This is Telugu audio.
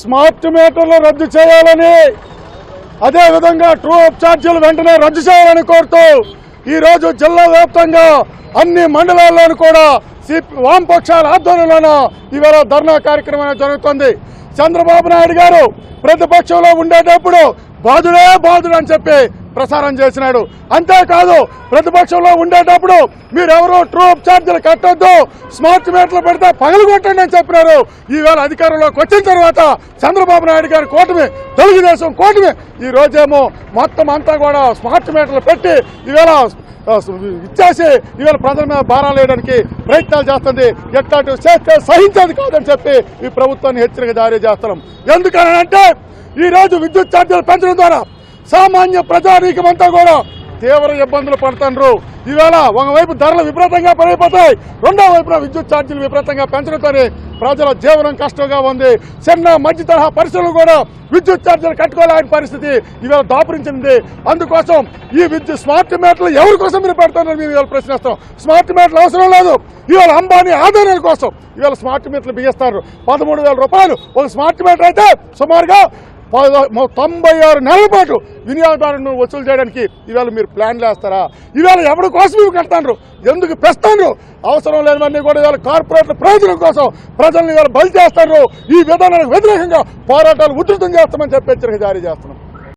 స్మార్ట్ మీటర్లు రద్దు చేయాలని అదే విధంగా ట్రూ అప్ ఛార్జీలు వెంటనే రద్దు చేయాలని కోరుతూ ఈ రోజు జిల్లా వ్యాప్తంగా అన్ని మండలాల్లోనూ కూడా వామపక్షాల ఆధ్వర్యంలోనూ ఈవేళ ధర్నా కార్యక్రమం జరుగుతోంది జరుగుతుంది. చంద్రబాబు నాయుడు గారు ప్రతిపక్షంలో ఉండేటప్పుడు బాధుడే బాధుడు అని చెప్పి ప్రసారం చేసినాడు. అంతేకాదు ప్రతిపక్షంలో ఉండేటప్పుడు మీరెవరూ ట్రూ అప్ ఛార్జీలు కట్టొద్దు స్మార్ట్ మీటర్లు పెడితే పగలు కొట్టండి అని చెప్పినారు. ఈవేళ అధికారంలోకి వచ్చిన తర్వాత చంద్రబాబు నాయుడు గారి కూటమి తెలుగుదేశం కూటమి ఈ రోజేమో మొత్తం అంతా కూడా స్మార్ట్ మీటర్లు పెట్టి ఈవేళ ఇచ్చేసి ఈవేళ ప్రజల మీద భారాలు వేయడానికి ప్రయత్నాలు చేస్తుంది. ఎట్లాంటి చేస్తే సహించేది కాదని చెప్పి ఈ ప్రభుత్వాన్ని హెచ్చరిక జారీ చేస్తున్నాం. ఎందుకనంటే ఈ రోజు విద్యుత్ ఛార్జీలు పెంచడం ద్వారా సామాన్య ప్రజానీకమంతా కూడా తీవ్ర ఇబ్బందులు పడుతున్నారు ఈవేళ ఒకవైపు ధరలు విపరీతంగా పెరిగిపోతాయి రెండో వైపున విద్యుత్ ఛార్జీలు విపరీతంగా పెంచడంతో ప్రజల జీవనం కష్టంగా ఉంది. చిన్న మధ్య తరహా పరిశ్రమలు కూడా విద్యుత్ ఛార్జీలు కట్టుకోలేని పరిస్థితి ఈవేళ దాపురించింది. అందుకోసం ఈ విద్యుత్ స్మార్ట్ మీటర్లు ఎవరి కోసం మీరు పెడతారని మేము ఇవాళ ప్రశ్నిస్తాం. స్మార్ట్ మీటర్లు అవసరం లేదు. ఇవాళ అంబానీ ఆదాయాల కోసం ఇవాళ స్మార్ట్ మీటర్లు బిగిస్తారు పదమూడు వేల రూపాయలు ఒక స్మార్ట్ మీటర్ అయితే సుమారుగా తొంభై ఆరు నెలల పాటు వినియోగదారులను వసూలు చేయడానికి ఈవేళ మీరు ప్లాన్లు వేస్తారా ఈవేళ ఎవరి కోసం ఇవి కడతాండ్రు? ఎందుకు పెస్తాండ్రు? అవసరం లేనివన్నీ కూడా ఇవాళ కార్పొరేట్ల ప్రయోజనం కోసం ప్రజల్ని ఇవాళ బలి చేస్తారు ఈ విధానానికి వ్యతిరేకంగా పోరాటాలు ఉధృతం చేస్తామని చెప్పి హెచ్చరిక జారీ చేస్తున్నాం.